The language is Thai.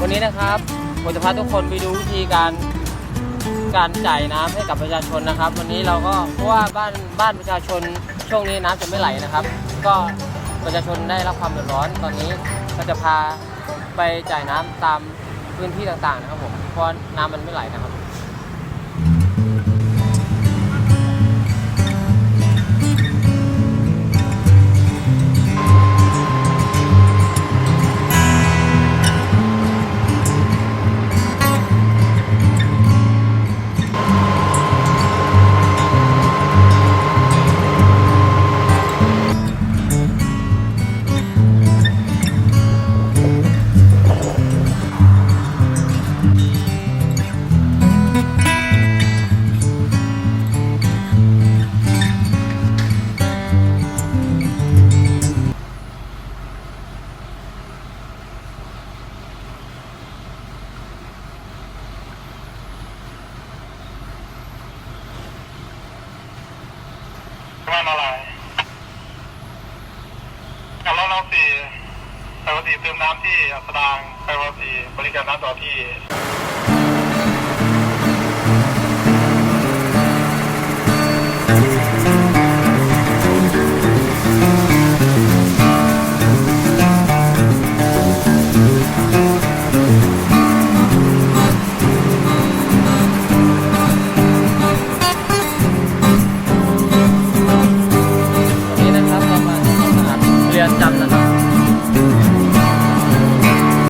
วันนี้นะครับผมจะพาทุกคนไปดูวิธีการการจ่ายน้ำให้กับประชาชนนะครับ วันนี้เราก็เพราะว่าบ้านบ้านประชาชนช่วงนี้น้ำจะไม่ไหลนะครับ ก็ประชาชนได้รับความเดือดร้อนตอนนี้ก็จะพาไปจ่ายน้ำตามพื้นที่ต่างๆนะครับผมเพราะน้ำมันไม่ไหลนะครับ บ้านอะไรกับราเราสี่ไปวันสี่เติมน้ำที่อัสดางไปวันสี่บริการน้ำต่อที่